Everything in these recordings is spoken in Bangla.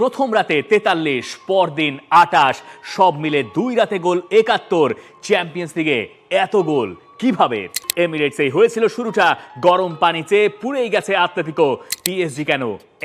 প্রথম রাতে তেতাল্লিশ, পরদিন আটাশ, সব মিলে দুই রাতে গোল একাত্তর, চ্যাম্পিয়ন্স লিগে এত গোল। কীভাবে? এমিরেটসেই হয়েছিল শুরুটা। গরম পানিতে পুড়েই গেছে আত্লেতিকো। পিএসজি কেন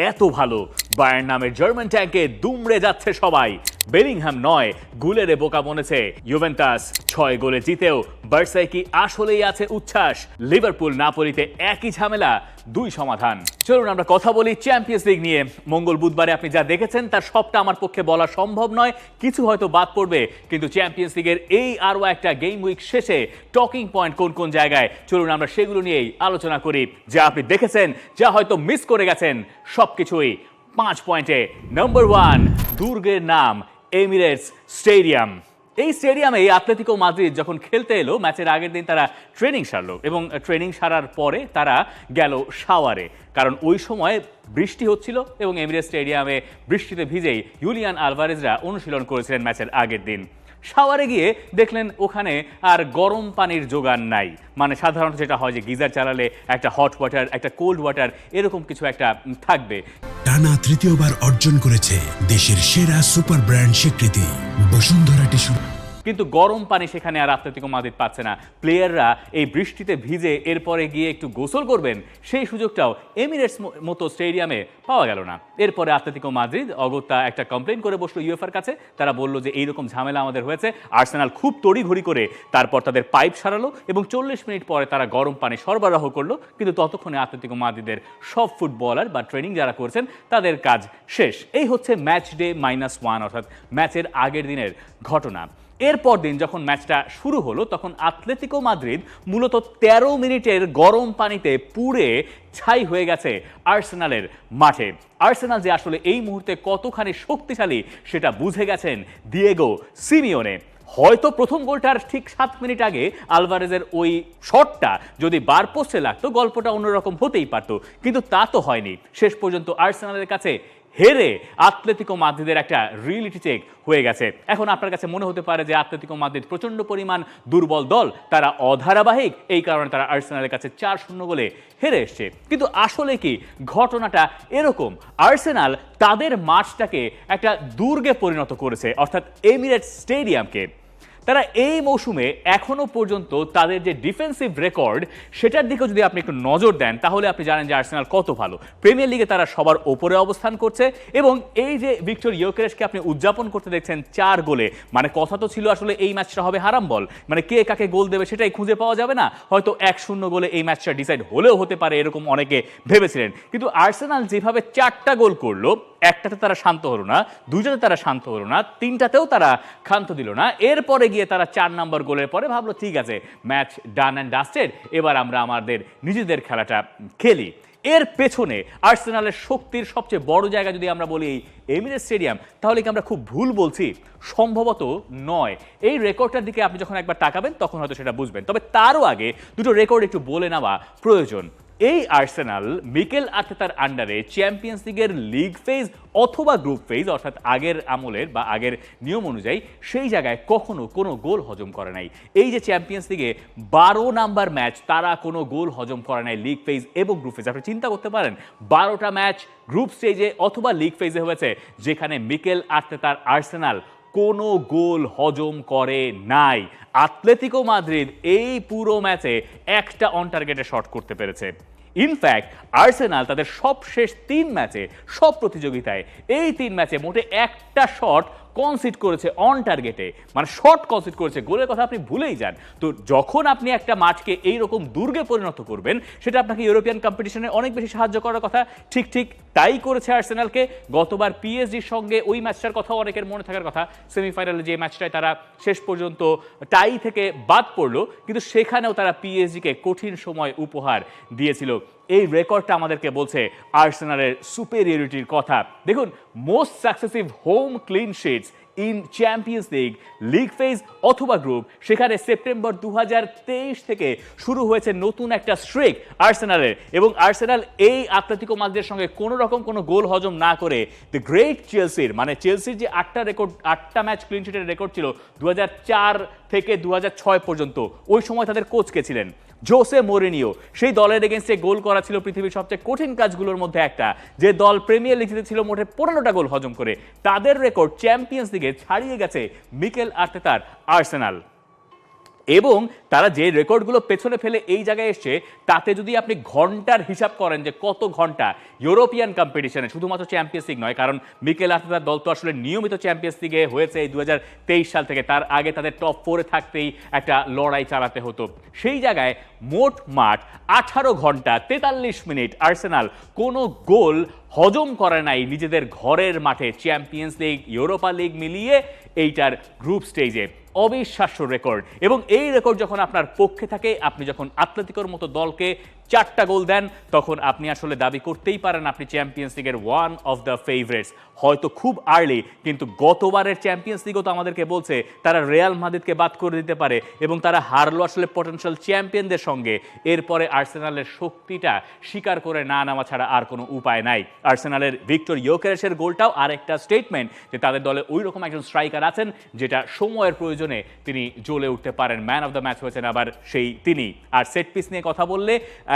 এত ভালো? বায়ার্ন নামের জার্মান ট্যাঙ্কে দুমড়ে যাচ্ছে সবাই। বেলিংহাম নয়, গুলেরে বোকা বনেছে। ইউভেন্টাস ছয় গোলে জিতেও বার্সায় কি আসলেই আছে উচ্ছ্বাস? লিভারপুল নাপোলিতে একই ঝামেলা, দুই সমাধান। চলুন আমরা কথা বলি চ্যাম্পিয়ন্স লিগ নিয়ে। মঙ্গল বুধবারে আপনি যা দেখেছেন, তার সবটা আমার পক্ষে বলা সম্ভব নয়। কিছু হয়তো বাদ পড়বে, কিন্তু চ্যাম্পিয়ন্স লিগের এই আরও একটা গেম উইক শেষে টকিং পয়েন্ট কোন কোন জায়গায়? চলুন আমরা সেগুলো নিয়েই আলোচনা করি। যা আপনি দেখেছেন, যা হয়তো মিস করে গেছেন, সবকিছুই পাঁচ পয়েন্টে নম্বর ওয়ান দুর্গের নাম এমিরেটস স্টেডিয়াম এই স্টেডিয়ামে আতলেতিকো মাদ্রিদ যখন খেলতে এলো ম্যাচের আগের দিন তারা ট্রেনিং সারলো এবং ট্রেনিং সারার পরে তারা গেল শাওয়ারে কারণ ওই সময় বৃষ্টি হচ্ছিল এবং এমিরেটস স্টেডিয়ামে বৃষ্টিতে ভিজেই ইউলিয়ান আলভারেজরা অনুশীলন করেছিলেন ম্যাচের আগের দিন। শাওয়ারে গিয়ে দেখলেন ওখানে আর গরম পানির যোগান নাই। মানে সাধারণত যেটা হয় যে গিজার চালালে একটা হট ওয়াটার একটা কোল্ড ওয়াটার এরকম কিছু একটা থাকবে। টানা তৃতীয়বার অর্জন করেছে দেশের সেরা সুপার ব্র্যান্ড স্বীকৃতি, বসুন্ধরা টিস্যু। কিন্তু গরম পানি সেখানে আর আত্লেতিকো মাদ্রিদ পাচ্ছে না। প্লেয়াররা এই বৃষ্টিতে ভিজে এরপরে গিয়ে একটু গোসল করবেন, সেই সুযোগটাও এমিরেটস মতো স্টেডিয়ামে পাওয়া গেল না। এরপরে আত্লেতিকো মাদ্রিদ অগত্যা একটা কমপ্লেন করে বসল ইউএফআর কাছে। তারা বলল যে এইরকম ঝামেলা আমাদের হয়েছে। আর্সেনাল খুব তড়িঘড়ি করে তারপর তাদের পাইপ সারালো এবং চল্লিশ মিনিট পরে তারা গরম পানি সরবরাহ করল। কিন্তু ততক্ষণে আত্লেতিকো মাদ্রিদের সব ফুটবলার বা ট্রেনিং যারা করছেন, তাদের কাজ শেষ। এই হচ্ছে ম্যাচ ডে মাইনাস ওয়ান, অর্থাৎ ম্যাচের আগের দিনের ঘটনা। এরপর দিন যখন ম্যাচটা শুরু হলো, তখন আতলেতিকো মাদ্রিদ মূলত ১৩ মিনিটের গরম পানিতে পুড়ে ছাই হয়ে গেছে আর্সেনালের মাঠে। আর্সেনাল যে আসলে এই মুহূর্তে কতখানি শক্তিশালী, সেটা বুঝে গেছেন দিয়েগো সিমিওনে। হয়তো প্রথম গোলটার ঠিক সাত মিনিট আগে আলভারেজের ওই শটটা যদি বার পোস্টে লাগতো, গল্পটা অন্যরকম হতেই পারতো। কিন্তু তা তো হয়নি। শেষ পর্যন্ত আর্সেনালের কাছে হেরে আতলেতিকো মাদ্রিদের একটা রিয়েলিটি চেক হয়ে গেছে। এখন আপনার কাছে মনে হতে পারে যে আতলেতিকো মাদ্রিদ প্রচণ্ড পরিমাণ দুর্বল দল, তারা অধারাবাহিক, এই কারণে তারা আর্সেনালের কাছে চার শূন্য গোলে হেরে এসছে। কিন্তু আসলে কি ঘটনাটা এরকম? আর্সেনাল তাদের মাঠটাকে একটা দুর্গে পরিণত করেছে, অর্থাৎ এমিরেট স্টেডিয়ামকে। তারা এই মৌসুমে এখনও পর্যন্ত তাদের যে ডিফেন্সিভ রেকর্ড সেটার দিকে যদি আপনি একটু নজর দেন, তাহলে আপনি জানেন যে আর্সেনাল কত ভালো। প্রিমিয়ার লিগে তারা সবার ওপরে অবস্থান করছে এবং এই যে ভিক্টর ইয়োকেরেসকে আপনি উদযাপন করতে দেখছেন চার গোলে মানে কথা তো ছিল আসলে এই ম্যাচটা হবে হারাম বল মানে কে কাকে গোল দেবে সেটাই খুঁজে পাওয়া যাবে না, হয়তো এক শূন্য গোলে এই ম্যাচটা ডিসাইড হলেও হতে পারে এরকম অনেকে ভেবেছিলেন। কিন্তু আর্সেনাল যেভাবে চারটা গোল করল, একটাতে তারা শান্ত হলো না, দুইটাতে তারা শান্ত হলো না, তিনটাতেও তারা ক্ষান্ত দিল না, এরপরে গিয়ে তারা চার নম্বর গোলের পরে ভাবলো, ঠিক আছে, ম্যাচ ডান অ্যান্ড ডাস্টেড, এবার আমরা আমাদের নিজেদের খেলাটা খেলি। এর পেছনে আর্সেনালের শক্তির সবচেয়ে বড় জায়গা যদি আমরা বলি এই এমিরেটস স্টেডিয়াম, তাহলে কি আমরা খুব ভুল বলছি? সম্ভবত নয়। এই রেকর্ডটার দিকে আপনি যখন একবার তাকাবেন, তখন হয়তো সেটা বুঝবেন। তবে তারও আগে দুটো রেকর্ড একটু বলে নেওয়া প্রয়োজন। এই আর্সেনাল মিকেল আর্তেতার আন্ডারে চ্যাম্পিয়ন্স লিগের লিগ ফেজ অথবা গ্রুপ ফেজ, অর্থাৎ আগের আমলের বা আগের নিয়ম অনুযায়ী, সেই জায়গায় কখনো কোনো গোল হজম করে নাই। এই যে চ্যাম্পিয়ন্স লিগে বারো নাম্বার ম্যাচ, তারা কোনো গোল হজম করে নাই লিগ ফেজ এবং গ্রুপ ফেজ। আপনি চিন্তা করতে পারেন, বারোটা ম্যাচ গ্রুপ স্টেজে অথবা লিগ ফেজে হয়েছে, যেখানে মিকেল আর্তেতার আর্সেনাল কোনো গোল হজম করে নাই। আতলেতিকো মাদ্রিদ এই পুরো ম্যাচে একটা অন টার্গেটে শট করতে পেরেছে। ইনফ্যাক্ট আর্সেনাল তাদের সব শেষ তিন ম্যাচে, সব প্রতিযোগিতায় এই তিন ম্যাচে মোটে একটা শট কনসিড করেছে অন টার্গেটে মানে শর্ট কনসিট করেছে, গোলের কথা আপনি ভুলেই যান। তো যখন আপনি একটা মাঠকে এই রকম দুর্গে পরিণত করবেন, সেটা আপনাকে ইউরোপিয়ান কম্পিটিশনে অনেক বেশি সাহায্য করার কথা। ঠিক ঠিক তাই করেছে আর্সেনালকে গতবার পিএসজির সঙ্গে ওই ম্যাচটার কথা অনেকের মনে থাকার কথা। সেমিফাইনালে যে ম্যাচটায় তারা শেষ পর্যন্ত টাই থেকে বাদ পড়ল, কিন্তু সেখানেও তারা পিএসজিকে কঠিন সময় উপহার দিয়েছিল। এই রেকর্ডটা আমাদেরকে বলছে আর্সেনালের সুপেরিয়রিটির কথা। দেখুন most successive home clean sheets in champions league league phase অথবা গ্রুপ, সেখানে সেপ্টেম্বর দু হাজার তেইশ থেকে শুরু হয়েছে নতুন একটা স্ট্রিক আর্সেনালের এবং আর্সেনাল এই আত্মাতিকো মাদ্রিদের সঙ্গে কোনো রকম কোনো গোল হজম না করে দ্য গ্রেট চেলসির মানে চেলসির যে আটটা রেকর্ড আটটা ম্যাচ ক্লিন শিটের রেকর্ড ছিল দু হাজার চার থেকে দু হাজার ছয় পর্যন্ত, ওই সময় তাদের কোচ কে ছিলেন। Jose Mourinho. সেই দলের এগেনস্টে গোল করা ছিল পৃথিবীর সবচেয়ে কঠিন কাজগুলোর মধ্যে একটা। যে দল প্রিমিয়ার লিগ ছিল মোটে পনেরোটা গোল হজম করে। তাদের রেকর্ড চ্যাম্পিয়ন্স লিগে ছাড়িয়ে গেছে মিকেল আর্তেতার আর্সেনাল। এবং তারা যে রেকর্ডগুলো পেছনে ফেলে এই জায়গায় এসছে, তাতে যদি আপনি ঘণ্টার হিসাব করেন যে কত ঘণ্টা ইউরোপিয়ান কম্পিটিশনে শুধুমাত্র চ্যাম্পিয়ন্স লিগ নয়, কারণ মিকেল আর্তেতার দল তো আসলে নিয়মিত চ্যাম্পিয়ন্স লিগে হয়েছে এই দু হাজার তেইশ সাল থেকে। তার আগে তাদের টপ ফোরে থাকতেই একটা লড়াই চালাতে হতো। সেই জায়গায় মোট মাঠ আঠারো ঘণ্টা তেতাল্লিশ মিনিট আর্সেনাল কোনো গোল হজম করে নাই নিজেদের ঘরের মাঠে চ্যাম্পিয়ন্স লিগ ইউরোপা লিগ মিলিয়ে এইটার গ্রুপ স্টেজে অবিশ্বাস্য রেকর্ড এবং এই রেকর্ড যখন আপনার পক্ষে থাকে আপনি যখন আতলেতিকোর মতো দলকে চারটা গোল দেন, তখন আপনি আসলে দাবি করতেই পারেন আপনি চ্যাম্পিয়ন্স লিগের ওয়ান অফ দ্য ফেভারিটস হয়তো খুব আর্লি কিন্তু গতবারের চ্যাম্পিয়ন্স লিগও তো আমাদেরকে বলছে, তারা রিয়াল মাদ্রিদকে বাদ করে দিতে পারে এবং তারা হারলো আসলে পটেনশিয়াল চ্যাম্পিয়নদের সঙ্গে। এরপরে আর্সেনালের শক্তিটা স্বীকার করে না নেওয়া ছাড়া আর কোনো উপায় নাই। আর্সেনালের ভিক্টর ইয়োকেরেসের গোলটাও আরেকটা স্টেটমেন্ট যে তাদের দলে ওই রকম একজন স্ট্রাইকার আছেন, যেটা সময়ের প্রয়োজনে তিনি জ্বলে উঠতে পারেন। ম্যান অফ দ্য ম্যাচ হয়েছেন আবার সেই তিনি। আর সেট পিস নিয়ে কথা বললে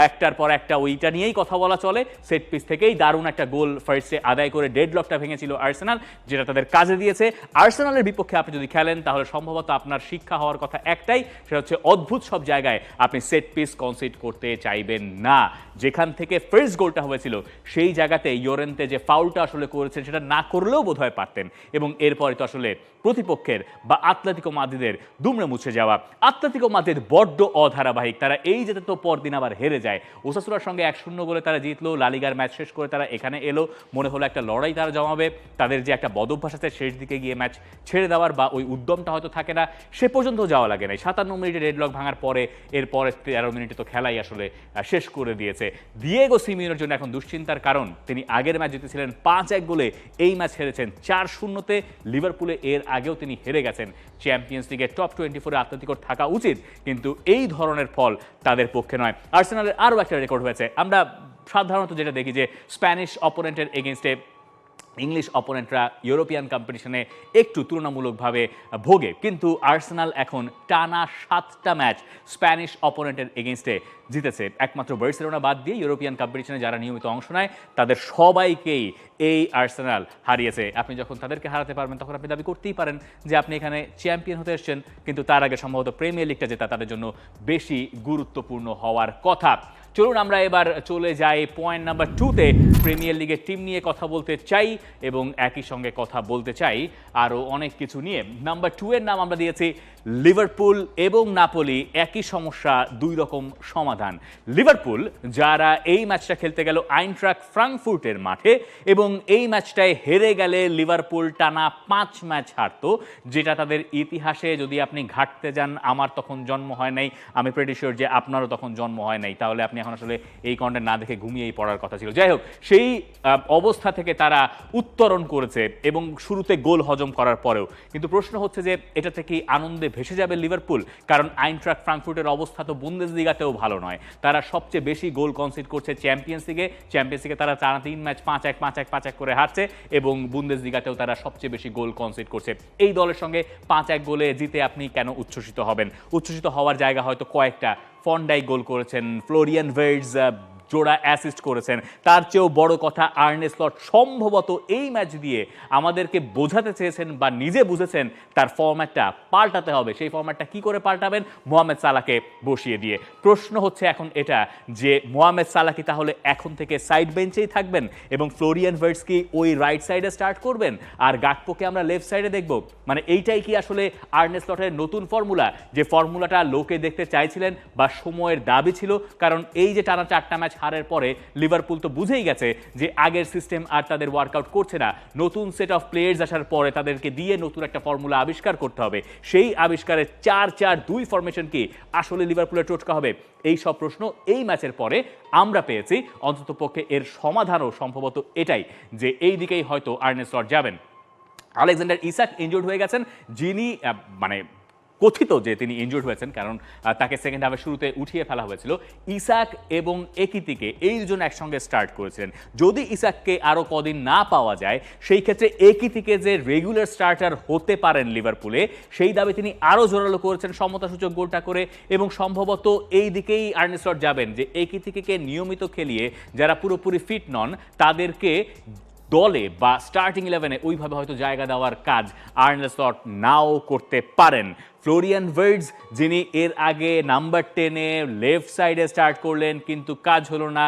একটার পর একটা ওইটা নিয়েই কথা বলা চলে। সেট পিস থেকেই দারুণ একটা গোল ফার্স্টে আদায় করে ডেড লকটা ভেঙেছিল আর্সেনাল যেটা তাদের কাজে দিয়েছে। আর্সেনালের বিপক্ষে আপনি যদি খেলেন, তাহলে সম্ভবত আপনার শিক্ষা হওয়ার কথা একটাই, সেটা হচ্ছে অদ্ভুত সব জায়গায় আপনি সেট পিস কনসিড করতে চাইবেন না। যেখান থেকে ফার্স্ট গোলটা হয়েছিল, সেই জায়গাতে ইয়োরেন্তে যে ফাউলটা আসলে করেছেন, সেটা না করলেও বোধহয় পারতেন। এবং এরপরে তো আসলে প্রতিপক্ষের বা আতলেতিকো মাদ্রিদের দুমড়ে মুছে যাওয়া। আতলেতিকো মাদ্রিদ বড্ড অধারাবাহিক। তারা এই যেতে তো পরদিন আবার হেরে যায়। ওসাসুরার সঙ্গে এক শূন্য বলে তারা জিতলো। লালিগার ম্যাচ শেষ করে তারা এখানে এলো। মনে হলো একটা লড়াই তারা জমাবে। তাদের যে একটা বদভ্যাস আছে শেষ দিকে গিয়ে ম্যাচ ছেড়ে দেওয়ার বা ওই উদ্যমটা হয়তো থাকে না, সে পর্যন্ত যাওয়া লাগে নাই। সাতান্ন মিনিটে রেডলক ভাঙার পরে এরপরে তেরো মিনিটে তো খেলাই আসলে শেষ করে দিয়েছে। দিয়েগো সিমিওনের জন্য এখন দুশ্চিন্তার কারণ, তিনি আগের ম্যাচ জিতেছিলেন পাঁচ এক গোলে। এই ম্যাচ হেরেছেন চার শূন্যতে। লিভারপুলে এর আগেও তিনি হেরে গেছেন। চ্যাম্পিয়ন্স লিগের টপ টোয়েন্টি ফোরে আত্মতিকর থাকা উচিত, কিন্তু এই ধরনের ফল তাদের পক্ষে নয়। আর্সেনালের আরও একটা রেকর্ড হয়েছে। আমরা সাধারণত যেটা দেখি যে স্প্যানিশ অপোনেন্টের এগেনস্টে ইংলিশ অপোনেন্টরা ইউরোপিয়ান কম্পিটিশনে একটু তুলনামূলকভাবে ভোগে। কিন্তু আর্সেনাল এখন টানা সাতটা ম্যাচ স্প্যানিশ অপোনেন্টের এগেনস্টে জিতেছে। একমাত্র বার্সেলোনা বাদ দিয়ে ইউরোপিয়ান কম্পিটিশনে যারা নিয়মিত অংশ নেয়, তাদের সবাইকেই এই আর্সেনাল হারিয়েছে। আপনি যখন তাদেরকে হারাতে পারবেন, তখন আপনি দাবি করতেই পারেন যে আপনি এখানে চ্যাম্পিয়ন হতে এসেছেন। কিন্তু তার আগে সম্ভবত প্রিমিয়ার লিগটা জেতা তাদের জন্য বেশি গুরুত্বপূর্ণ হওয়ার কথা। চলুন আমরা এবার চলে যাই পয়েন্ট নাম্বার টুতে প্রিমিয়ার লিগের টিম নিয়ে কথা বলতে চাই এবং একই সঙ্গে কথা বলতে চাই আরও অনেক কিছু নিয়ে। নাম্বার টু এর নাম আমরা দিয়েছি লিভারপুল এবং নাপোলি একই সমস্যা, দুই রকম সমাধান। লিভারপুল যারা এই ম্যাচটা খেলতে গেল আইনট্রাক ফ্রাঙ্কফুর্টের মাঠে এবং এই ম্যাচটায় হেরে গেলে লিভারপুল টানা পাঁচ ম্যাচ হারতো, যেটা তাদের ইতিহাসে যদি আপনি ঘাটতে যান, আমার তখন জন্ম হয় নাই, আমি প্রেটি শিওর যে আপনারও তখন জন্ম হয় নাই, তাহলে আপনি এখন আসলে এই কন্টেন্ট না দেখে ঘুমিয়েই পড়ার কথা ছিল। যাই হোক, সেই অবস্থা থেকে তারা উত্তরণ করেছে এবং শুরুতে গোল হজম করার পরেও। কিন্তু প্রশ্ন হচ্ছে যে, এটা থেকে আনন্দে ভেসে যাবে লিভারপুল? কারণ আইনট্রাক ফ্রাঙ্কফুর্টের অবস্থা তো বুন্দেস লিগাতেও ভালো নয়। তারা সবচেয়ে বেশি গোল কনসিড করছে চ্যাম্পিয়ন্স লিগে চ্যাম্পিয়ন্স লিগে তারা টানা তিন ম্যাচ পাঁচ এক পাঁচ এক পাঁচ এক করে হারছে এবং বুন্দেস লিগাতেও তারা সবচেয়ে বেশি গোল কনসিড করছে। এই দলের সঙ্গে পাঁচ এক গোলে জিতে আপনি কেন উচ্ছ্বসিত হবেন? উচ্ছ্বসিত হওয়ার জায়গা হয়তো কয়েকটা। ফন্ডাই গোল করেছেন ফ্লোরিয়ান ভেটস জোড়া অ্যাসিস্ট করেছেন। তার চেয়েও বড় কথা আর্নে স্লট সম্ভবত এই ম্যাচ দিয়ে আমাদেরকে বোঝাতে চেয়েছেন বা নিজে বুঝেছেন তার ফর্ম্যাটটা পাল্টাতে হবে। সেই ফর্ম্যাটটা কি করে পাল্টাবেন? মোহাম্মদ সালাকে বসিয়ে দিয়ে। প্রশ্ন হচ্ছে এখন এটা যে মোহাম্মদ সালা কি তাহলে এখন থেকে সাইড বেঞ্চেই থাকবেন এবং ফ্লোরিয়ান ভার্টস কি ওই রাইট সাইডে স্টার্ট করবেন? আর গাকপোকে আমরা লেফট সাইডে দেখব। মানে এইটাই কি আসলে আর্নে স্লটের নতুন ফর্মুলা যে ফর্মুলাটা লোকে দেখতে চাইছিলেন বা সময়ের দাবি ছিল। কারণ এই যে টানা চারটা ম্যাচ হারের পরে লিভারপুল তো বুঝেই গেছে যে আগের সিস্টেম আর তাদের ওয়ার্কআউট করছে না। নতুন সেট অফ প্লেয়ার্স আসার পরে তাদেরকে দিয়ে নতুন একটা ফর্মুলা আবিষ্কার করতে হবে। সেই আবিষ্কারের চার চার দুই ফরমেশন কি আসলে লিভারপুলের টোটকা হবে? এই সব প্রশ্ন এই ম্যাচের পরে আমরা পেয়েছি। অন্ততপক্ষে এর সমাধানও সম্ভবত এটাই যে এই দিকেই হয়তো আর্নেস্ট যাবেন। আলেকজান্ডার ইসাক ইনজুর্ড হয়ে গেছেন। যিনি মানে কথিত যে তিনি ইনজুর্ড হয়েছেন, কারণ তাকে সেকেন্ড হাফের শুরুতে উঠিয়ে ফেলা হয়েছিল। ইসাক এবং একিতিকে এই দুজন একসঙ্গে স্টার্ট করেছিলেন। যদি ইসাককে আরও কদিন না পাওয়া যায়, সেই ক্ষেত্রে একিতিকে যে রেগুলার স্টার্টার হতে পারেন লিভারপুলে, সেই দাবি তিনি আরও জোরালো করেছেন সমতাসূচক গোলটা করে এবং সম্ভবত এই দিকেই আর্নেস্লট যাবেন যে একিতিকে নিয়মিত খেলিয়ে যারা পুরোপুরি ফিট নন, তাদেরকে দলে বা স্টার্টিং ইলেভেনে ওইভাবে হয়তো জায়গা দেওয়ার কাজ আর্ন স্লট নাও করতে পারেন। ফ্লোরিয়ান ওয়ার্ডস যিনি এর আগে নাম্বার টেনে লেফট সাইডে স্টার্ট করলেন, কিন্তু কাজ হলো না।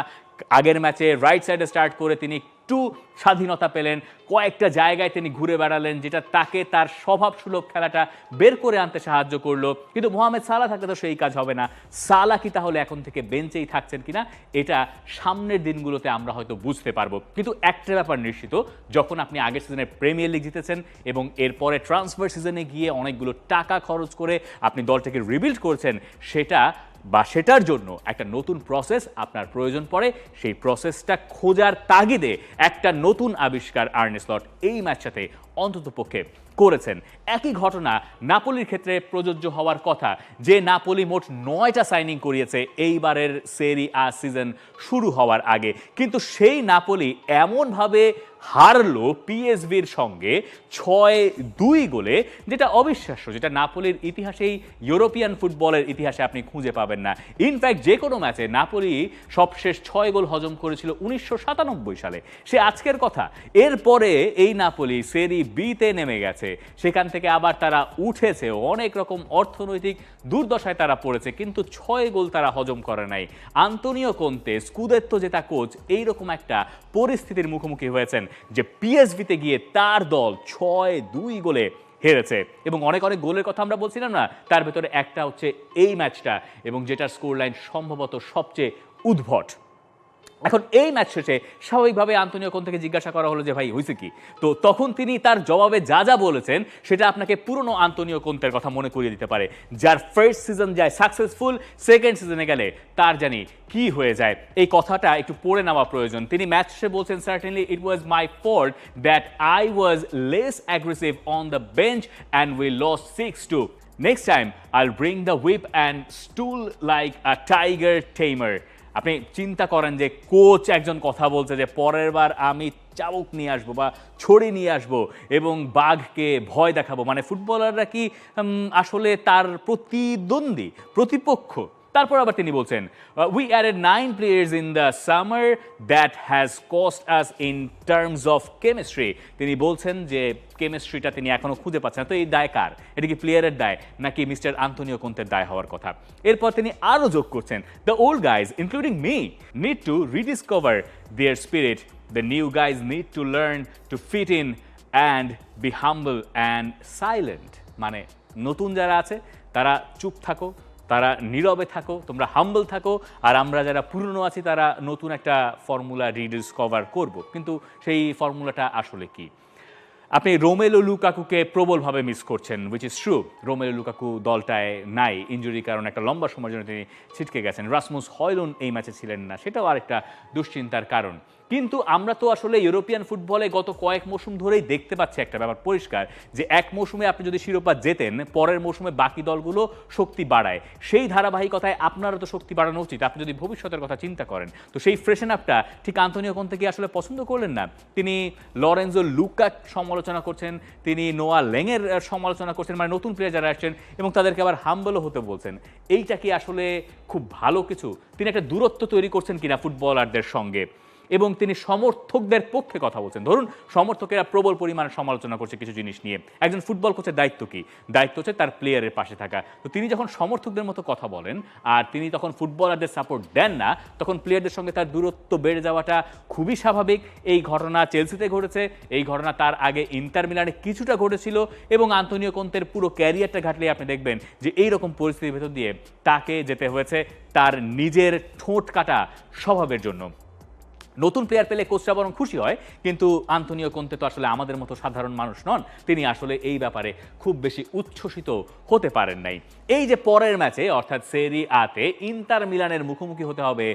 আগের ম্যাচে রাইট সাইডে স্টার্ট করে তিনি একটু স্বাধীনতা পেলেন। কয়েকটা জায়গায় তিনি ঘুরে বেড়ালেন, যেটা তাকে তার স্বভাব সুলভ খেলাটা বের করে আনতে সাহায্য করল। কিন্তু মোহাম্মদ সালা থাকলে তো সেই কাজ হবে না। সালা কি তাহলে এখন থেকে বেঞ্চেই থাকছেন কিনা, এটা সামনের দিনগুলোতে আমরা হয়তো বুঝতে পারব। কিন্তু একটা ব্যাপার নিশ্চিত, যখন আপনি আগের সিজনে প্রিমিয়ার লিগ জিতেছেন এবং এরপরে ট্রান্সফার সিজনে গিয়ে অনেকগুলো টাকা খরচ করে আপনি দলটাকে রিবিল্ড করছেন, সেটা বা সেটার জন্য একটা নতুন প্রসেস আপনার প্রয়োজন পড়ে, সেই প্রসেসটা খোঁজার তাগিদে একটা নতুন আবিষ্কার আর্নেস্লট এই ম্যাচটাতে অন্তত পক্ষে করেছেন। একই ঘটনা নাপোলির ক্ষেত্রে প্রযোজ্য হওয়ার কথা, যে নাপোলি মোট নয়টা সাইনিং করিয়েছে, এইবারের সেরি আ সিজন শুরু হওয়ার আগে। কিন্তু সেই নাপোলি এমনভাবে হারলো পিএসভির সঙ্গে ছয় দুই গোলে, যেটা অবিশ্বাস্য, যেটা নাপোলির ইতিহাসেই ইউরোপিয়ান ফুটবলের ইতিহাসে আপনি খুঁজে পাবেন না। ইনফ্যাক্ট যে কোনো ম্যাচে নাপোলি সবশেষ ছয় গোল হজম করেছিল উনিশশো সাতানব্বই সালে। সে আজকের কথা। এরপরে এই নাপোলি সেরি বিতে নেমে গেছে। সেখান থেকে আবার তারা উঠেছে। অনেক রকম অর্থনৈতিক দুর্দশায় তারা পড়েছে, কিন্তু ছয় গোল তারা হজম করে নাই। আন্তনিও কোন্তে, স্কুদেত্তো জেতা কোচ, এইরকম একটা পরিস্থিতির মুখোমুখি হয়েছেন যে পিএসভিতে গিয়ে তার দল ছয় দুই গোলে হেরেছে। এবং অনেক অনেক গোলের কথা আমরা বলছিলাম না, তার ভেতরে একটা হচ্ছে এই ম্যাচটা এবং যেটার স্কোর লাইন সম্ভবত সবচেয়ে উদ্ভট। এখন এই ম্যাচ শেষে স্বাভাবিকভাবে আন্তনিও কোন থেকে জিজ্ঞাসা করা হলো যে, ভাই হয়েছে কি? তো তখন তিনি তার জবাবে যা যা বলেছেন, সেটা আপনাকে পুরনো আন্তনীয় কোন্তের কথা মনে করিয়ে দিতে পারে, যার ফার্স্ট সিজন যায় সাকসেসফুল সেকেন্ড সিজনে গেলে তার জানি কি হয়ে যায়। এই কথাটা একটু পড়ে নেওয়া প্রয়োজন। তিনি ম্যাচ শেষে বলছেন certainly it was my fault that I was less aggressive on the bench and we lost six two next time I bring the whip and stool like a tiger tamer আপনি চিন্তা করেন যে কোচ একজন কথা বলছে যে পরের বার আমি চাবুক নিয়ে আসব বা ছড়ি নিয়ে আসব এবং বাঘকে ভয় দেখাবো। মানে ফুটবলাররা কি আসলে তার প্রতিদ্বন্দ্বী, প্রতিপক্ষ? তারপর আবার তিনি বলছেন we added nine players in the summer that has cost us in terms of chemistry তিনি বলছেন যে কেমিস্ট্রিটা তিনি এখনও খুঁজে পাচ্ছেন তো এই দায় কার? এটা কি প্লেয়ারের দায়, নাকি মিস্টার আন্তনীয় কোন্তের দায় হওয়ার কথা? এরপর তিনি আরও যোগ করছেন the old guys including me need to rediscover their spirit the new guys need to learn to fit in and be humble and silent মানে নতুন যারা আছে, তারা চুপ থাকো তারা নীরবে থাকো, তোমরা হাম্বল থাকো, আর আমরা যারা পুরনো আছি, তারা নতুন একটা ফর্মুলা রিডিসকভার করব। কিন্তু সেই ফর্মুলাটা আসলে কি? আপনি রোমেলো লুকাকুকে প্রবলভাবে মিস করছেন which is true Romelu Lukaku দলটায় নাই ইঞ্জুরির কারণে একটা লম্বা সময়ের জন্য তিনি ছিটকে গেছেন। রাসমুস হয়লুন এই ম্যাচে ছিলেন না, সেটাও আরেকটা দুশ্চিন্তার কারণ। কিন্তু আমরা তো আসলে ইউরোপিয়ান ফুটবলে গত কয়েক মৌসুম ধরেই দেখতে পাচ্ছি একটা ব্যাপার পরিষ্কার, যে এক মৌসুমে আপনি যদি শিরোপা জেতেন, পরের মৌসুমে বাকি দলগুলো শক্তি বাড়ায়। সেই ধারাবাহিকতায় আপনারও তো শক্তি বাড়ানো উচিত। আপনি যদি ভবিষ্যতের কথা চিন্তা করেন, তো সেই ফ্রেশন আপটা ঠিক আন্তনীয় কোন থেকে আসলে পছন্দ করলেন না? তিনি লরেন্সো লুকা সমালোচনা করছেন, তিনি নোয়া লেংয়ের সমালোচনা করছেন মানে নতুন প্লেয়ার যারা আসছেন এবং তাদেরকে আবার হাম্বলও হতে বলছেন। এইটা কি আসলে খুব ভালো কিছু? তিনি একটা দূরত্ব তৈরি করছেন কিনা ফুটবলারদের সঙ্গে? এবং তিনি সমর্থকদের পক্ষে কথা বলছেন। ধরুন, সমর্থকেরা প্রবল পরিমাণে সমালোচনা করছে কিছু জিনিস নিয়ে। একজন ফুটবল কোচের দায়িত্ব কি? দায়িত্ব হচ্ছে তার প্লেয়ারের পাশে থাকা। তো তিনি যখন সমর্থকদের মতো কথা বলেন আর তিনি তখন ফুটবলারদের সাপোর্ট দেন না, তখন প্লেয়ারদের সঙ্গে তার দূরত্ব বেড়ে যাওয়াটা খুবই স্বাভাবিক। এই ঘটনা চেলসিতে ঘটেছে, এই ঘটনা তার আগে ইন্টার মিলানে কিছুটা ঘটেছিল এবং আন্তনীয় কন্তের পুরো ক্যারিয়ারটা ঘাটলে আপনি দেখবেন যে এই রকম পরিস্থিতির ভেতর দিয়ে তাকে যেতে হয়েছে তার নিজের ঠোঁট কাটা স্বভাবের জন্য। নতুন প্লেয়ার পেলে কোচরা বরং খুশি হয়, কিন্তু আন্তনিও কোন্তে তো আসলে আমাদের মতো সাধারণ মানুষ নন, তিনি আসলে এই ব্যাপারে খুব বেশি উচ্ছ্বসিত হতে পারেন নাই। এই যে পরের ম্যাচে, অর্থাৎ সেরি আতে ইন্টার মিলানের মুখোমুখি হতে হবে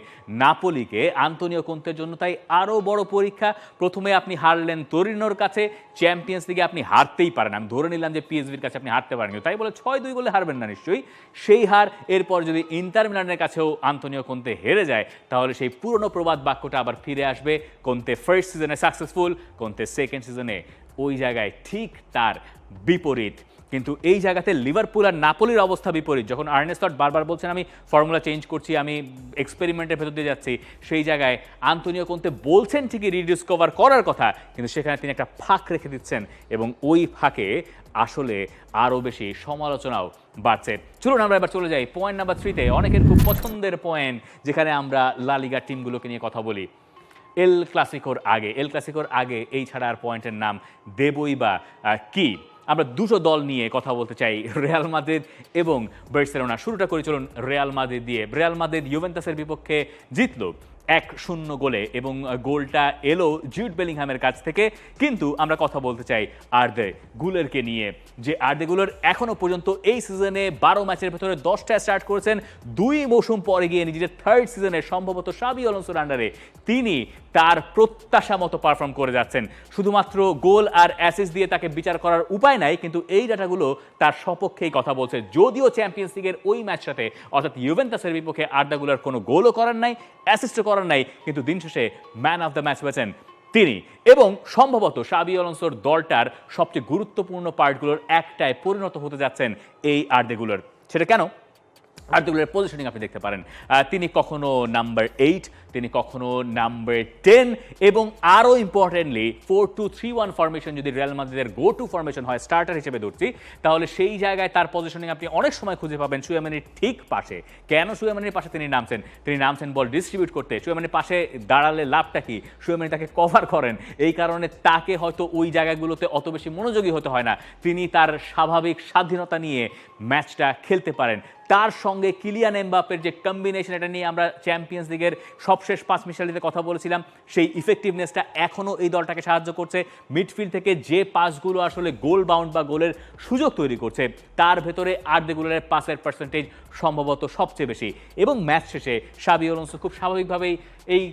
নাপোলিকে, আন্তনিও কোন্তের জন্য তাই আরও বড় পরীক্ষা। প্রথমে আপনি হারলেন তরিনোর কাছে চ্যাম্পিয়ন্স লিগে আপনি হারতেই পারেন। আমি ধরে নিলাম যে পিএসভির কাছে আপনি হারতে পারেন তাই বলে ছয় দুই গোলে হারবেন না নিশ্চয়ই। সেই হার, এরপর যদি ইন্টার মিলানের কাছেও আন্তনিও কোন্তে হেরে যায়, তাহলে সেই পুরনো প্রবাদ বাক্যটা আবার ফিরে আসবে। কোনতে ফার্স্ট সিজনে সাকসেসফুল কোনতে সেকেন্ড সিজনে ওই জায়গায় ঠিক তার বিপরীত। কিন্তু এই জায়গাতে লিভারপুল আর নাপোলির অবস্থা বিপরীত। যখন আর্নেস্টট বারবার বলছেন, আমি ফর্মুলা চেঞ্জ করছি, আমি এক্সপেরিমেন্টের ভেতর দিয়ে যাচ্ছি, সেই জায়গায় আন্তনিও কোনতে বলছেন ঠিকই রিডিসকভার করার কথা। কিন্তু সেখানে তিনি একটা ফাঁক রেখে দিচ্ছেন এবং ওই ফাঁকে আসলে আরও বেশি সমালোচনাও বাড়ছে। চলুন আমরা এবার চলে যাই। পয়েন্ট নাম্বার থ্রিতে অনেকের খুব পছন্দের পয়েন্ট যেখানে আমরা লালিগার টিমগুলোকে নিয়ে কথা বলি। এল ক্লাসিকোর আগে, এল ক্লাসিকোর আগে এই ছাড়া আর পয়েন্টের নাম দেবই বা কি? আমরা দুটো দল নিয়ে কথা বলতে চাই, রেয়াল মাদ্রিদ এবং বার্সেলোনা। শুরুটা করি চলুন রেয়াল মাদ্রিদ দিয়ে। রেয়াল মাদ্রিদ ইউভেন্টাসের বিপক্ষে জিতলো এক শূন্য গোলে এবং গোলটা এলো জুড বেলিংহামের কাছ থেকে। কিন্তু আমরা কথা বলতে চাই আর্দে গুলেরকে নিয়ে, যে আর্দে গুলের এখনও পর্যন্ত এই সিজনে বারো ম্যাচের ভেতরে দশটা স্টার্ট করেছেন। দুই মৌসুম পরে গিয়ে নিজের থার্ড সিজনে সম্ভবত সাবি অলন্সোর আন্ডারে তিনি তার প্রত্যাশা মতো পারফর্ম করে যাচ্ছেন। শুধুমাত্র গোল আর অ্যাসিস দিয়ে তাকে বিচার করার উপায় নাই, কিন্তু এই ডাটাগুলো তার সপক্ষেই কথা বলছে। যদিও চ্যাম্পিয়ন্স লিগের ওই ম্যাচটাতে অর্থাৎ ইউভেন্টাসের বিপক্ষে আড্ডাগুলোর কোনো গোলও করার নাই অ্যাসিস্টও করার নাই, কিন্তু দিন শেষে ম্যান অফ দ্য ম্যাচ হয়েছেন তিনি। এবং সম্ভবত সাবি অলন্সোর দলটার সবচেয়ে গুরুত্বপূর্ণ পার্টগুলোর একটায় পরিণত হতে যাচ্ছেন এই আর্দেগুলোর সেটা কেন? আর্দেগুলোর পজিশনিং আপনি দেখতে পারেন। তিনি কখনো নাম্বার এইট তিনি কখনো নাম্বার টেন এবং আরও importantly four two three one formation যদি রিয়াল মাদ্রিদের গো টু ফরমেশন হয় স্টার্টার হিসেবে ধরছি, তাহলে সেই জায়গায় তার পজিশনিং আপনি অনেক সময় খুঁজে পাবেন সুয়ামানির ঠিক পাশে। কেন সুয়ামানির পাশে তিনি নামছেন? তিনি নামছেন বল ডিস্ট্রিবিউট করতে। সুয়ামানির পাশে দাঁড়ালে লাভটা কি? সুয়ামানি তাকে কভার করেন। এই কারণে তাকে হয়তো ওই জায়গাগুলোতে অত বেশি মনোযোগী হতে হয় না। তিনি তার স্বাভাবিক স্বাধীনতা নিয়ে ম্যাচটা খেলতে পারেন। তার সঙ্গে কিলিয়ান এমবাপের যে কম্বিনেশন এটা নিয়ে আমরা চ্যাম্পিয়ন্স লিগের সবশেষ পাঁচ মিশালিতে কথা বলেছিলাম, সেই ইফেক্টিভনেসটা এখনও এই দলটাকে সাহায্য করছে। মিডফিল্ড থেকে যে পাসগুলো আসলে গোল বাউন্ড বা গোলের সুযোগ তৈরি করছে, তার ভেতরে আর্দেগুলের পাসের পার্সেন্টেজ সম্ভবত সবচেয়ে বেশি। এবং ম্যাচ শেষে সাবি অলonso খুব স্বাভাবিকভাবেই এই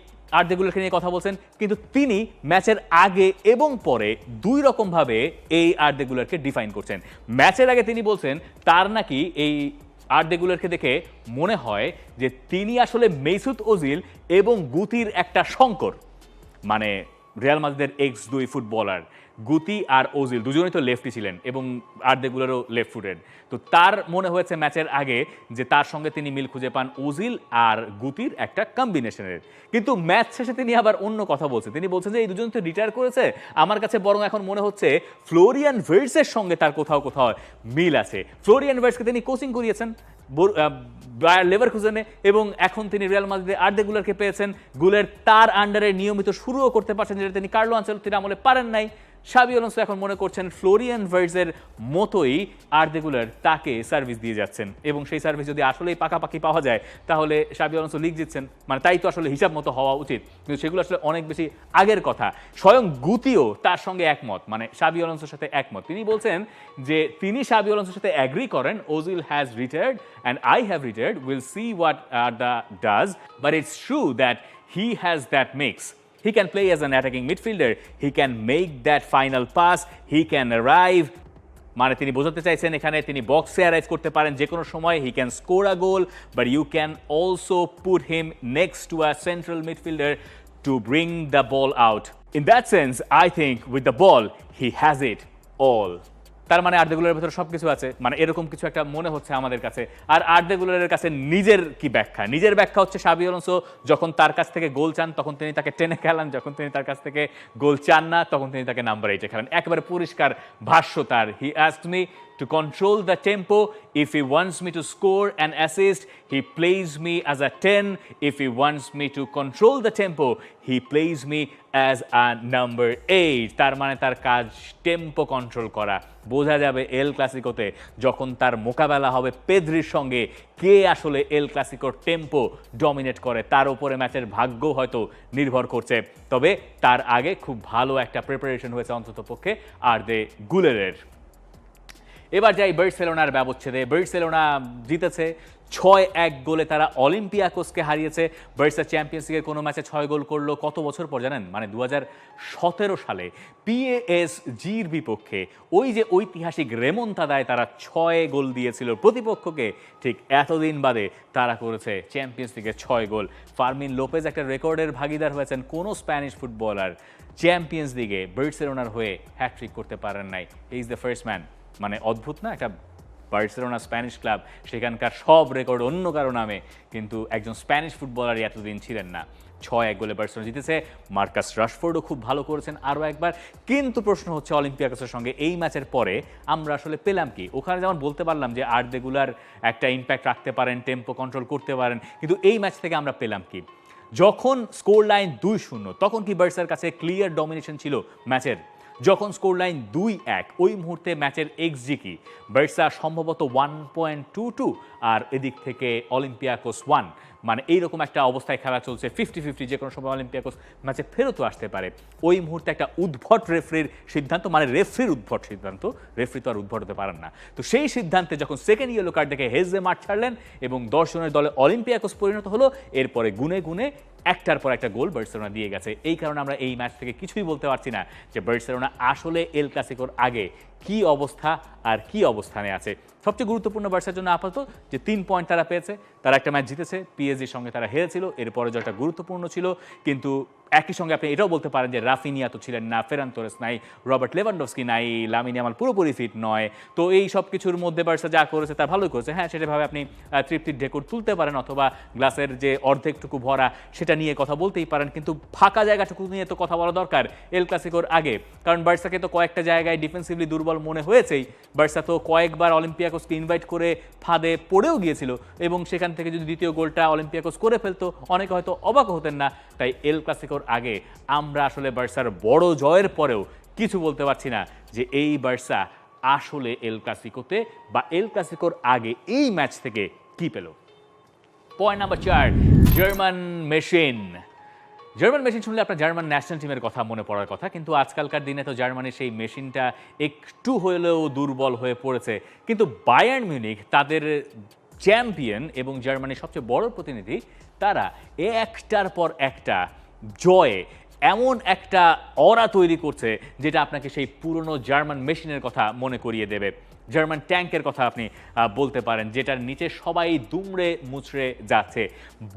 আর্দেগুলোকে নিয়ে কথা বলছেন, কিন্তু তিনি ম্যাচের আগে এবং পরে দুই রকমভাবে এই আর্দেগুলারকে ডিফাইন করছেন। ম্যাচের আগে তিনি বলছেন, তার নাকি এই আর্দেগুলারকে দেখে মনে হয় যে তিনি আসলে মেসুত ওজিল এবং গুতির একটা শঙ্কর মানে রিয়াল মাদ্রিদের এক্স দুই ফুটবলার। গুতি আর ওজিল, দুজনেই তো লেফটি ছিলেন এবং আর্দেগুলারও লেফট ফুটেড তো তার মনে হয়েছে ম্যাচের আগে যে তার সঙ্গে তিনি মিল খুঁজে পান ওজিল আর গুতির একটা কম্বিনেশনের কিন্তু ম্যাচ শেষে তিনি আবার অন্য কথা বলছেন তিনি বলছেন যে, এই দুজন তো রিটায়ার করেছে। আমার কাছে বরং এখন মনে হচ্ছে ফ্লোরিয়ান ভার্সের সঙ্গে তার কোথাও কোথাও মিল আছে। ফ্লোরিয়ান ভার্সকে তিনি কোচিং করিয়েছেন বায়ার লেভার খুঁজেনে এবং এখন তিনি রিয়াল মাদ্রিদে আর্দে গুলারকে পেয়েছেন। গুলের তার আন্ডারে নিয়মিত শুরুও করতে পারছেন, যেটা তিনি কার্লো আঞ্চলতির আমলে পারেন নাই। সাবি অলonso এখন মনে করছেন ফ্লোরিয়ান ভার্সের মতোই আর্দেগুলার তাকে সার্ভিস দিয়ে যাচ্ছেন। এবং সেই সার্ভিস যদি আসলেই পাকাপাকি পাওয়া যায়, তাহলে সাবি অলonso লিগ জিতছেন মানে তাই তো আসলে হিসাব মতো হওয়া উচিত। কিন্তু সেগুলো আসলে অনেক বেশি আগের কথা। স্বয়ং গুতিও তার সঙ্গে একমত মানে সাবি অলonsoর সাথে একমত। তিনি বলছেন যে তিনি সাবি অলonsoর সাথে অ্যাগ্রি করেন Ozil has retired and I have retired we'll see what Arda does but it's true that he has that mix He can play as an attacking midfielder. He can make that final pass. He can arrive. মানে তিনি বোঝাতে চাইছেন, এখানে তিনি বক্সে অ্যারাইভ করতে পারেন যে কোনো সময় he can score a goal but you can also put him next to a central midfielder to bring the ball out in that sense I think with the ball he has it all তার মানে আর্দেগুলোর ভেতরে সব কিছু আছে। মানে এরকম কিছু একটা মনে হচ্ছে আমাদের কাছে। আর আর্দেগুলারের কাছে নিজের কি ব্যাখ্যা? নিজের ব্যাখ্যা হচ্ছে সাবি অলonso যখন তার কাছ থেকে গোল চান, তখন তিনি তাকে টেনে খেলান। যখন তিনি তার কাছ থেকে গোল চান না, তখন তিনি তাকে নাম্বার এইটে খেলান। একবারে পরিষ্কার ভাষ্য তার। He asked me to control the tempo. If he wants me to score an assist, he plays me as a 10. If he wants me to control the tempo, he plays me as a number 8. তার মানে তার কাজ টেম্পো কন্ট্রোল করা বোঝা যাবে এল ক্লাসিকোতে যখন তার মোকাবেলা হবে পেদ্রির সঙ্গে কে আসলে এল ক্লাসিকোর টেম্পো ডমিনেট করে তার উপরে ম্যাচের ভাগ্য হয়তো নির্ভর করছে তবে তার আগে খুব ভালো একটা প্রিপারেশন হয়েছে অন্তত পক্ষে আর দে গুলেরের এবার যাই বার্সেলোনার ব্যবচ্ছেদে। বার্সেলোনা জিতেছে ছয় এক গোলে তারা অলিম্পিয়াকোসকে হারিয়েছে। বার্সা চ্যাম্পিয়ন্স লিগের কোনো ম্যাচে ছয় গোল করল কত বছর পর জানেন? মানে দু সতেরো সালে পিএএস জির বিপক্ষে। ওই যে ঐতিহাসিক রেমন রেমন্তাদায় তারা ছয় গোল দিয়েছিল প্রতিপক্ষকে, ঠিক এতদিন বাদে তারা করেছে চ্যাম্পিয়ন্স লিগের ছয় গোল। ফার্মিন লোপেজ একটা রেকর্ডের ভাগিদার হয়েছেন কোনো স্প্যানিশ ফুটবলার। চ্যাম্পিয়ন্স লিগে বার্সেলোনার হয়ে হ্যাট্রিক করতে পারেন নাই। ইজ দ্য ফার্স্ট ম্যান মানে অদ্ভুত না? একটা বার্সেলোনা স্প্যানিশ ক্লাব, সেখানকার সব রেকর্ড অন্য কারও নামে, কিন্তু একজন স্প্যানিশ ফুটবলারই এতদিন ছিলেন না। ছয় এক গোলে বার্সেলোনা জিতেছে, মার্কাস রাশফোর্ডও খুব ভালো করেছেন আরও একবার। কিন্তু প্রশ্ন হচ্ছে অলিম্পিয়াকসের সঙ্গে এই ম্যাচের পরে আমরা আসলে পেলাম কি? ওখানে যেমন বলতে পারলাম যে আর্দেগুলার একটা ইম্প্যাক্ট রাখতে পারেন টেম্পো কন্ট্রোল করতে পারেন, কিন্তু এই ম্যাচ থেকে আমরা পেলাম কি? যখন স্কোর লাইন দুই শূন্য, তখন কি বার্সার কাছে ক্লিয়ার ডমিনেশন ছিল ম্যাচের? যখন স্কোর লাইন দুই এক, ওই মুহূর্তে ম্যাচের এক্সজি কি? বার্সা সম্ভবত ওয়ান পয়েন্ট টু টু আর এদিক থেকে অলিম্পিয়াকোস ওয়ান মানে এইরকম একটা অবস্থায় খেলা চলছে ফিফটি ফিফটি যে কোনো সময় অলিম্পিয়াকোস ম্যাচে ফেরতও আসতে পারে। ওই মুহূর্তে একটা উদ্ভট রেফরির সিদ্ধান্ত মানে রেফরির উদ্ভট সিদ্ধান্ত রেফরি তো আর উদ্ভট হতে পারেন না। তো সেই সিদ্ধান্তে যখন সেকেন্ড ইয়েলো কার্ড দেখে হেজে মাঠ ছাড়লেন এবং দর্শনের দলে অলিম্পিয়াকোস পরিণত হলো, এরপরে গুনে গুনে একটার পর একটা গোল বার্সেলোনা দিয়ে গেছে। এই কারণে আমরা এই ম্যাচ থেকে কিছুই বলতে পারছি না যে বার্সেলোনা আসলে এল ক্লাসিকোর আগে কি অবস্থা আর কি অবস্থানে আছে? সবচেয়ে গুরুত্বপূর্ণ বার্সার জন্য আপাতত যে তিন পয়েন্ট তারা পেয়েছে, তারা একটা ম্যাচ জিতেছে পিএসজির সঙ্গে তারা হেরেছিল, এরপরে জয়টা গুরুত্বপূর্ণ ছিল, কিন্তু একই সঙ্গে আপনি এটাও বলতে পারেন যে রাফিনিয়া তো ছিলেন না, ফেরান তোরেস নাই, রবার্ট লেভানডস্কি নাই, লামিনি আমার পুরোপুরি ফিট নয়। তো এই সব কিছুর মধ্যে বার্সা যা করেছে তা ভালোই করেছে। হ্যাঁ সেটাভাবে আপনি তৃপ্তির ঢেকুর তুলতে পারেন অথবা গ্লাসের যে অর্ধেকটুকু ভরা সেটা নিয়ে কথা বলতেই পারেন, কিন্তু ফাঁকা জায়গাটুকু নিয়ে তো কথা বলা দরকার এল ক্লাসিকোর আগে। কারণ বার্সাকে তো কয়েকটা জায়গায় ডিফেন্সিভলি দুর্বল মনে হয়েছেই। বার্সা তো কয়েকবার অলিম্পিয়াকোসকে ইনভাইট করে ফাঁদে পড়েও গিয়েছিল এবং সেখান থেকে যদি দ্বিতীয় গোলটা অলিম্পিয়াকোস করে ফেলতো, অনেকে হয়তো অবাক হতেন না। তাই এল ক্লাসিকোর আগে আমরা আসলে বার্সার বড় জয়ের পরেও কিছু বলতে পারছি না যে এই বার্সা আসলে এল ক্লাসিকোতে বা এল ক্লাসিকোর আগে এই ম্যাচ থেকে কি পেল? পয়েন্ট নাম্বার চার, জার্মান মেশিন। জার্মান মেশিন শুনলে আপনার জার্মান ন্যাশনাল টিমের কথা মনে পড়ার কথা, কিন্তু আজকালকার দিনে তো জার্মানির সেই মেশিনটা একটু হলেও দুর্বল হয়ে পড়েছে। কিন্তু বায়ার্ন মিউনিক তাদের চ্যাম্পিয়ন এবং জার্মানির সবচেয়ে বড় প্রতিনিধি, তারা একটার পর একটা জয়ে এমন একটা অরা তৈরি করছে যেটা আপনাকে সেই পুরনো জার্মান মেশিনের কথা মনে করিয়ে দেবে। জার্মান ট্যাঙ্কের কথা আপনি বলতে পারেন, যেটার নিচে সবাই দুমড়ে মুচড়ে যাচ্ছে।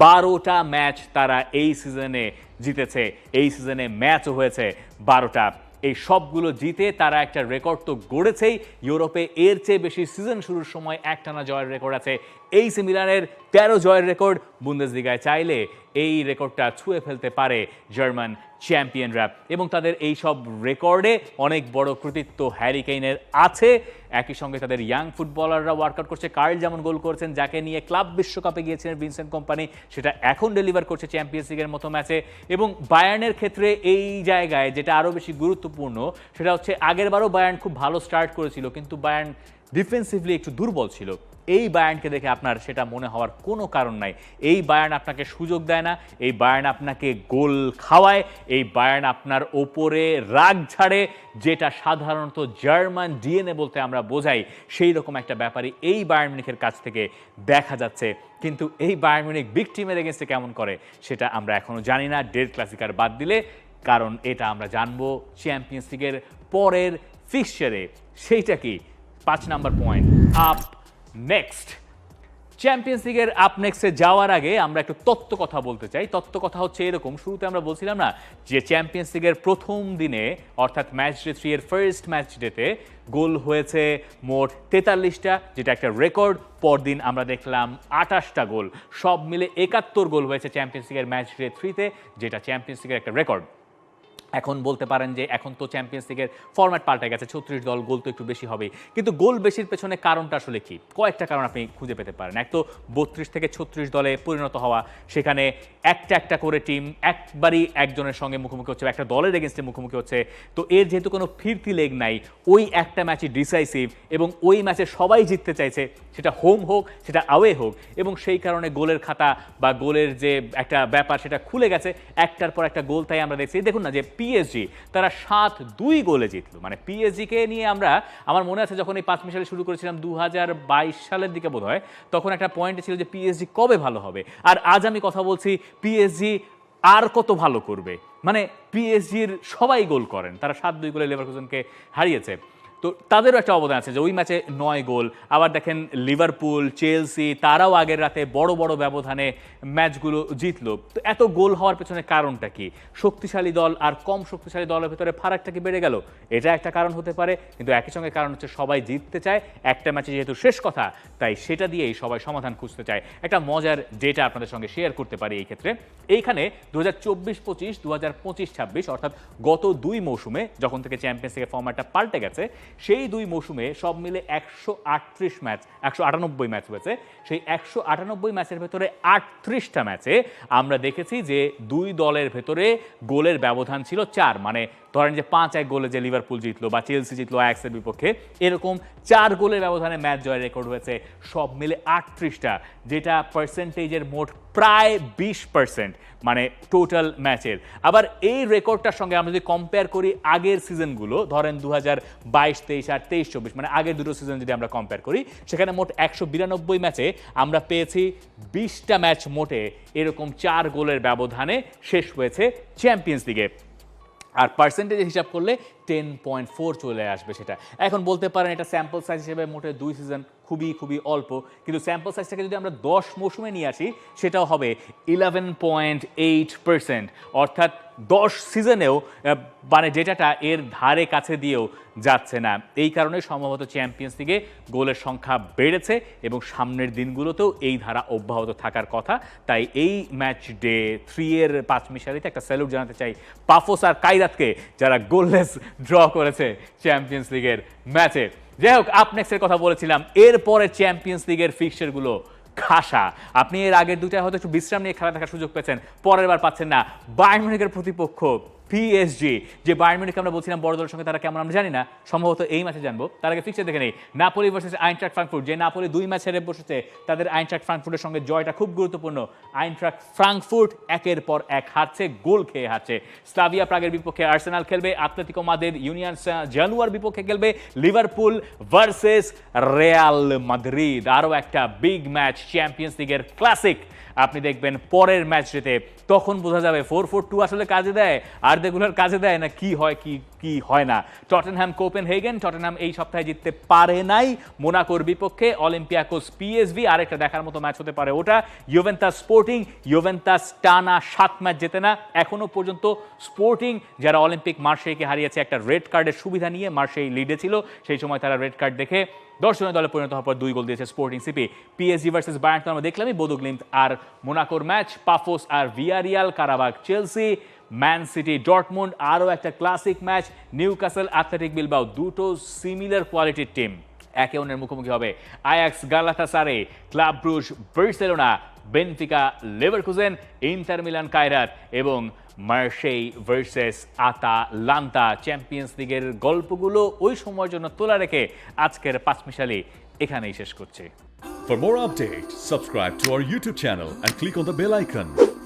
বারোটা ম্যাচ তারা এই সিজনে জিতেছে, এই সিজনে ম্যাচও হয়েছে বারোটা। এই সবগুলো জিতে তারা একটা রেকর্ড তো গড়েছেই। ইউরোপে এর চেয়ে বেশি সিজন শুরুর সময় একটানা জয়ের রেকর্ড আছে। এই সেমিলানের তেরো জয়ের রেকর্ড বুন্দেসলিগায় চাইলে এই রেকর্ডটা ছুঁয়ে ফেলতে পারে জার্মান চ্যাম্পিয়নরা এবং তাদের এই সব রেকর্ডে অনেক বড় কৃতিত্ব হ্যারি কেইনের আছে। একই সঙ্গে তাদের ইয়াং ফুটবলাররা ওয়ার্কআউট করছে। কার্ল যেমন গোল করেছেন, যাকে নিয়ে ক্লাব বিশ্বকাপে গিয়েছিলেন ভিনসেন্ট কোম্পানি, সেটা এখন ডেলিভার করছে চ্যাম্পিয়ন্স লিগের মতো ম্যাচে এবং বায়ার্নের ক্ষেত্রে এই জায়গায় যেটা আরও বেশি গুরুত্বপূর্ণ, সেটা হচ্ছে আগেরবারও বায়ার্ন খুব ভালো স্টার্ট করেছিল, কিন্তু বায়ার্ন ডিফেন্সিভলি একটু দুর্বল ছিল। এই বায়ানকে দেখে আপনার সেটা মনে হওয়ার কোনো কারণ নাই। এই বায়ান আপনাকে সুযোগ দেয় না, এই বায়ার্ন আপনাকে গোল খাওয়ায়, এই বায়ান আপনার ওপরে রাগ ঝাড়ে, যেটা সাধারণত জার্মান ডিএনএ বলতে আমরা বোঝাই, সেই রকম একটা ব্যাপারই এই মিউনিখের কাছ থেকে দেখা যাচ্ছে। কিন্তু এই মিউনিক বিগ টিমের এগেনস্টে কেমন করে, সেটা আমরা এখনও জানি না। ডেড ক্লাসিকার বাদ দিলে, কারণ এটা আমরা জানব চ্যাম্পিয়ন্স লিগের পরের ফিক্সচারে সেইটা কি? পাঁচ number point up next champions লিগের আপ নেক্সটে যাওয়ার আগে আমরা একটু তত্ত্ব কথা বলতে চাই। তত্ত্ব কথা হচ্ছে এরকম, শুরুতে আমরা বলছিলাম না যে চ্যাম্পিয়ন্স লিগের প্রথম দিনে, অর্থাৎ ম্যাচ ডে থ্রি এর ফার্স্ট ম্যাচ ডেতে গোল হয়েছে মোট তেতাল্লিশটা, যেটা একটা রেকর্ড পরদিন আমরা দেখলাম আটাশটা গোল। সব মিলে একাত্তর গোল হয়েছে চ্যাম্পিয়ন্স লিগের ম্যাচ ডে থ্রিতে যেটা চ্যাম্পিয়ন্স লিগের একটা রেকর্ড এখন বলতে পারেন যে এখন তো চ্যাম্পিয়ন্স লিগের ফরম্যাট পাল্টে গেছে, ছত্রিশ দল গোল তো একটু বেশি হবে কিন্তু গোল বেশির পেছনে কারণটা আসলে কি? কয়েকটা কারণ আপনি খুঁজে পেতে পারেন। এক তো বত্রিশ থেকে ছত্রিশ দলে পরিণত হওয়া, সেখানে একটা একটা করে টিম একবারই একজনের সঙ্গে মুখোমুখি হচ্ছে একটা দলের এগেনস্টে মুখোমুখি হচ্ছে। তো এর যেহেতু কোনো ফিরতি লেগ নাই, ওই একটা ম্যাচই ডিসাইসিভ এবং ওই ম্যাচে সবাই জিততে চাইছে, সেটা হোম হোক, সেটা আওয়ে হোক এবং সেই কারণে গোলের খাতা বা গোলের যে একটা ব্যাপার সেটা খুলে গেছে, একটার পর একটা গোল তাই আমরা দেখছি। দেখুন না যে পিএসজি তারা সাত দুই গোলে জিতল। মানে পিএসজিকে নিয়ে আমরা, আমার মনে আছে যখন এই পাঁচ মিশালে শুরু করেছিলাম দু হাজার বাইশ সালের দিকে বোধ হয় তখন একটা পয়েন্ট ছিল যে পিএসজি কবে ভালো হবে। আর আজ আমি কথা বলছি পিএসজি আর কত ভালো করবে। মানে পিএসজির সবাই গোল করেন। তারা সাত দুই গোলে লেভারকুজনকে হারিয়েছে। তো তাদেরও একটা অবদান আছে যে ওই ম্যাচে নয় গোল। আবার দেখেন লিভারপুল, চেলসি, তারাও আগের রাতে বড় বড় ব্যবধানে ম্যাচগুলো জিতলো। তো এত গোল হওয়ার পেছনে কারণটা কি? শক্তিশালী দল আর কম শক্তিশালী দলের ভেতরে ফারাকটা কি বেড়ে গেল? এটা একটা কারণ হতে পারে, কিন্তু একই সঙ্গে কারণ হচ্ছে সবাই জিততে চায়। একটা ম্যাচে যেহেতু শেষ কথা, তাই সেটা দিয়েই সবাই সমাধান খুঁজতে চায়। একটা মজার ডেটা আপনাদের সঙ্গে শেয়ার করতে পারি এই ক্ষেত্রে। এইখানে দু হাজার চব্বিশ পঁচিশ দু হাজার পঁচিশ ছাব্বিশ, অর্থাৎ গত দুই মৌসুমে যখন থেকে চ্যাম্পিয়ন্স থেকে ফর্ম্যাটটা পাল্টে গেছে সেই দুই মৌসুমে সব মিলে একশো আটত্রিশ ম্যাচ, একশো আটানব্বই ম্যাচ হয়েছে। সেই একশো আটানব্বই ম্যাচের ভেতরে আটত্রিশটা ম্যাচে আমরা দেখেছি যে দুই দলের ভেতরে গোলের ব্যবধান ছিল চার। মানে ধরেন যে পাঁচ এক গোলে যে লিভারপুল জিতলো বা চেলসি জিতলো আয়াক্সের বিপক্ষে, এরকম চার গোলের ব্যবধানে ম্যাচ জয়ের রেকর্ড হয়েছে। সব মিলে আটত্রিশটা, যেটা পার্সেন্টেজের মোট প্রায় বিশ পার্সেন্ট মানে টোটাল ম্যাচের আবার এই রেকর্ডটার সঙ্গে আমরা যদি কম্পেয়ার করি আগের সিজনগুলো ধরেন দু হাজার বাইশ, তেইশ আর তেইশ চব্বিশ মানে আগের দুটো সিজন যদি আমরা কম্পেয়ার করি, সেখানে মোট একশো বিরানব্বই ম্যাচে আমরা পেয়েছি। বিশটা ম্যাচ মোটে এরকম চার গোলের ব্যবধানে শেষ হয়েছে চ্যাম্পিয়ন্স লিগে আর পার্সেন্টেজ হিসাব করলে টেন পয়েন্ট ফোর চলে আসবে সেটা। এখন বলতে পারেন এটা স্যাম্পল সাইজ হিসেবে মোটে দুই সিজন খুবই খুবই অল্প, কিন্তু স্যাম্পল সাইজটাকে যদি আমরা দশ মৌসুমে নিয়ে আসি, সেটাও হবে ইলেভেন পয়েন্ট এইট পার্সেন্ট অর্থাৎ দশ সিজনেও মানে ডেটাটা এর ধারে কাছে দিয়েও যাচ্ছে না। এই কারণে সম্ভবত চ্যাম্পিয়ন্স লিগে গোলের সংখ্যা বেড়েছে এবং সামনের দিনগুলোতেও এই ধারা অব্যাহত থাকার কথা। তাই এই ম্যাচ ডে থ্রি এর পাঁচ মিশালিতে একটা স্যালুট জানাতে চাই পাফোস আর কাইরাতকে যারা গোললেস ড্র করেছে চ্যাম্পিয়ন্স লিগের ম্যাচে। যাই হোক আপনেক্সের কথা বলেছিলাম। এরপরে চ্যাম্পিয়ন্স লিগের ফিক্সারগুলো খাসা। আপনি এর আগের দুটায় হয়তো একটু বিশ্রাম নিয়ে খেলা দেখার সুযোগ পেয়েছেন, পরের বার পাচ্ছেন না। বায়োমিনিকের প্রতিপক্ষ পিএসজি যে বায়োমিনিক আমরা বলছিলাম বড় দলের সঙ্গে, তারা কেমন আমরা জানি না। সম্ভবত এই ম্যাচে জানব। তার আগে ফিক্সে দেখে নেই। নাপোলি ভার্সেস আইনট্রাক ফ্রাঙ্কফুট যে নাপোলি দুই ম্যাচ হেরে বসেছে, তাদের আইনট্রাক ফ্রাঙ্কফুটের সঙ্গে জয়টা খুব গুরুত্বপূর্ণ। আইনট্রাক ফ্রাঙ্কফুট একের পর এক হারছে, গোল খেয়ে হারছে। স্লাভিয়া প্রাগের বিপক্ষে আর্সেনাল খেলবে আতলেতিকো মাদের ইউনিয়ন জানুয়ার বিপক্ষে খেলবে লিভারপুল ভার্সেস রেয়াল মাদ্রিদ আরও একটা বিগ ম্যাচ চ্যাম্পিয়ন্স লিগের ক্লাসিক আপনি দেখবেন পরের ম্যাচটিতে তখন বোঝা যাবে ফোর ফোর টু আসলে কাজে দেয়, আর রেগুলার কাজে দেয় না, কি হয়, কি কি হয় না। টটেনহ্যাম কোপেন হেগেন টটেনহ্যাম এই সপ্তাহে জিততে পারে নাই। মোনাকোর বিপক্ষে অলিম্পিয়াকোস পিএসভি, আরেকটা দেখার মতো ম্যাচ হতে পারে ওটা। ইউভেন্টাস স্পোর্টিং, ইউভেন্টাস টানা সাত ম্যাচ জেতে না। এখনও পর্যন্ত স্পোর্টিং, যারা অলিম্পিক মার্শেইকে হারিয়েছে, একটা রেড কার্ডের সুবিধা নিয়ে মার্শেই লিডে ছিল। সেই সময় তারা রেড কার্ড দেখে দর্শনের দলে পরিণত হওয়ার পর দুই গোল দিয়েছে Sporting CP. PSG versus Bayern তো আমরা দেখলামই বোদুগ্লিমত আর মোনাকোর ম্যাচ, পাফোস আর Villarreal, Qarabag, Chelsea. Man City Dortmund আরও একটা classic match Newcastle Athletic Bilbao দুটো সিমিলার কোয়ালিটির টিম একে অন্যের মুখোমুখি হবে Ajax Galatasaray Club Brugge Barcelona Benfica Leverkusen Inter Milan Kairat এবং Marseille versus Atalanta champions লিগের গল্পগুলো ওই সময়ের জন্য তোলা রেখে আজকের পাঁচমিশালি এখানেই শেষ করছি। For more updates, subscribe to our YouTube channel and click on the bell icon.